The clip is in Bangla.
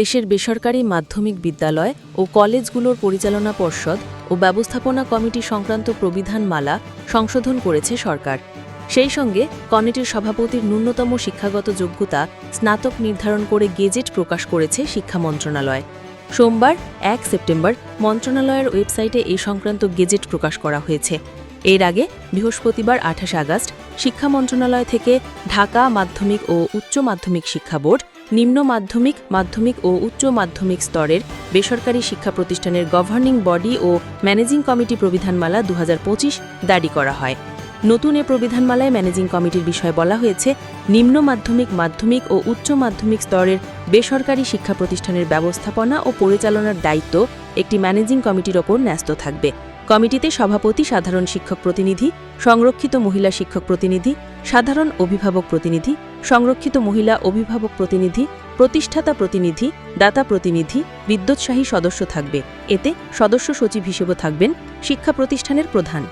দেশের বেসরকারি মাধ্যমিক বিদ্যালয় ও কলেজগুলোর পরিচালনা পর্ষদ ও ব্যবস্থাপনা কমিটি সংক্রান্ত প্রবিধানমালা সংশোধন করেছে সরকার। সেই সঙ্গে কমিটির সভাপতির ন্যূনতম শিক্ষাগত যোগ্যতা স্নাতক নির্ধারণ করে গেজেট প্রকাশ করেছে শিক্ষা মন্ত্রণালয়। সোমবার, এক সেপ্টেম্বর, মন্ত্রণালয়ের ওয়েবসাইটে এই সংক্রান্ত গেজেট প্রকাশ করা হয়েছে। এর আগে বৃহস্পতিবার আঠাশে আগস্ট শিক্ষা মন্ত্রণালয় থেকে ঢাকা মাধ্যমিক ও উচ্চ মাধ্যমিক শিক্ষা বোর্ড নিম্ন মাধ্যমিক মাধ্যমিক ও উচ্চ মাধ্যমিক স্তরের বেসরকারি শিক্ষা প্রতিষ্ঠানের গভর্নিং বডি ও ম্যানেজিং কমিটি প্রবিধানমালা দু দাঁড়ি করা হয়। নতুন এ প্রবিধানমালায় ম্যানেজিং কমিটির বিষয়ে বলা হয়েছে, নিম্ন মাধ্যমিক মাধ্যমিক ও উচ্চ মাধ্যমিক স্তরের বেসরকারি শিক্ষা প্রতিষ্ঠানের ব্যবস্থাপনা ও পরিচালনার দায়িত্ব একটি ম্যানেজিং কমিটির ওপর ন্যস্ত থাকবে। কমিটিতে সভাপতি সাধারণ শিক্ষক প্রতিনিধি, সংরক্ষিত মহিলা শিক্ষক প্রতিনিধি, সাধারণ অভিভাবক প্রতিনিধি, সংরক্ষিত মহিলা অভিভাবক প্রতিনিধি, প্রতিষ্ঠাতা প্রতিনিধি, দাতা প্রতিনিধি, বিদ্যোৎসাহী সদস্য থাকবে। এতে সদস্য সচিব হিসেবে থাকবেন শিক্ষা প্রতিষ্ঠানের প্রধান।